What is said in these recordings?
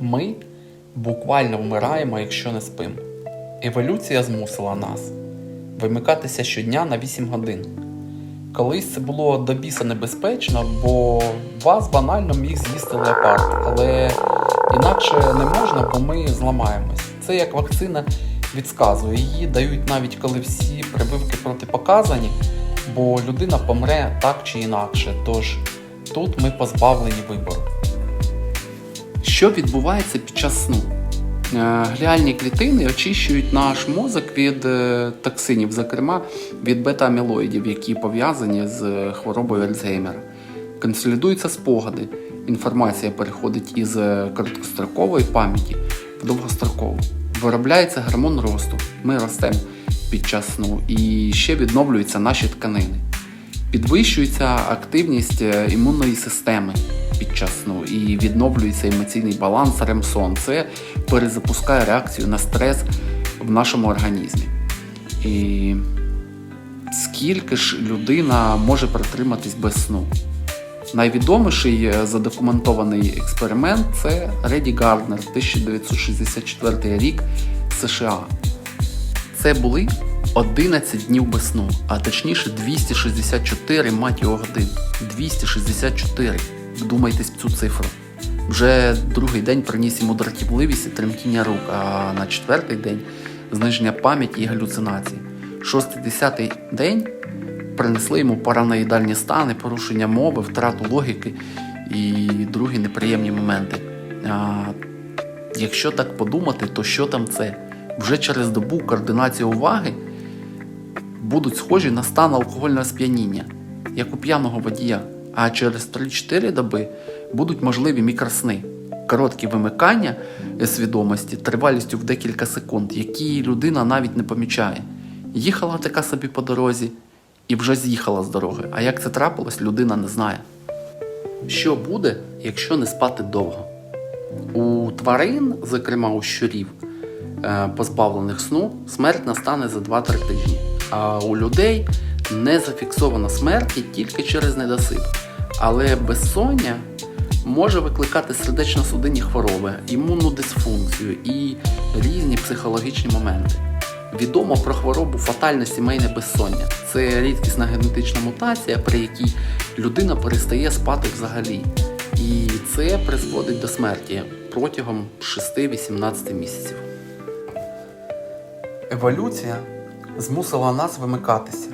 Ми буквально вмираємо, якщо не спимо. Еволюція змусила нас вимикатися щодня на 8 годин. Колись це було до біса небезпечно, бо вас банально міг з'їсти леопард, але інакше не можна, бо ми зламаємось. Це як вакцина від сказу. Її дають навіть коли всі прививки протипоказані, бо людина помре так чи інакше. Тож тут ми позбавлені вибору. Що відбувається під час сну? Е, Гліальні клітини очищують наш мозок від е, токсинів, зокрема від бета-амілоїдів, які пов'язані з е, хворобою Альцгеймера. Консолідуються спогади. Інформація переходить із короткострокової пам'яті в довгострокову. Виробляється гормон росту. Ми ростемо під час сну і ще відновлюються наші тканини. Підвищується активність е, імунної системи під час сну і відновлюється емоційний баланс РЕМ-сон. Це перезапускає реакцію на стрес в нашому організмі. І скільки ж людина може протриматись без сну? Найвідоміший е, задокументований експеримент це Реді Гарднер 1964 рік США. Це були 11 днів без сну, а точніше 264 мать його годин. 264. Вдумайтесь в цю цифру. Вже другий день приніс йому дратівливість і тремтіння рук, а на четвертий день зниження пам'яті і галюцинації. Шостий десятий день принесли йому параноїдальні стани, порушення мови, втрату логіки і другі неприємні моменти. А, якщо так подумати, то що там це? Вже через добу координація уваги будуть схожі на стан алкогольного сп'яніння, як у п'яного водія. А через 3-4 доби будуть можливі мікросни, короткі вимикання свідомості тривалістю в декілька секунд, які людина навіть не помічає. Їхала така собі по дорозі і вже з'їхала з дороги. А як це трапилось, людина не знає. Що буде, якщо не спати довго? У тварин, зокрема у щурів, е, позбавлених сну, смерть настане за 2-3 тижні. А у людей не зафіксована смерть тільки через недосип. Але безсоння може викликати сердечно-судинні хвороби, імунну дисфункцію і різні психологічні моменти. Відомо про хворобу фатальне сімейне безсоння. Це рідкісна генетична мутація, при якій людина перестає спати взагалі. І це призводить до смерті протягом 6-18 місяців. Еволюція змусила нас вимикатися.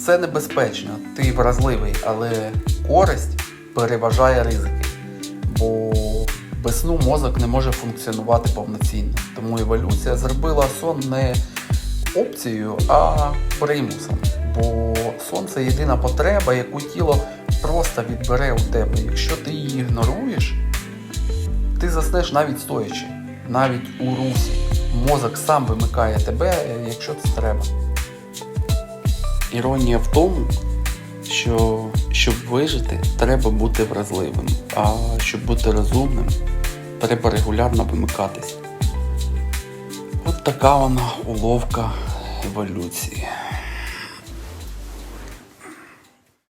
Це небезпечно, ти вразливий, але користь переважає ризики. Бо без сну мозок не може функціонувати повноцінно. Тому еволюція зробила сон не опцією, а примусом. Бо сон це єдина потреба, яку тіло просто відбере у тебе. Якщо ти її ігноруєш, ти заснеш навіть стоячи, навіть у русі. Мозок сам вимикає тебе, якщо це треба. Іронія в тому, що щоб вижити, треба бути вразливим, а щоб бути розумним, треба регулярно вимикатись. От така вона уловка еволюції.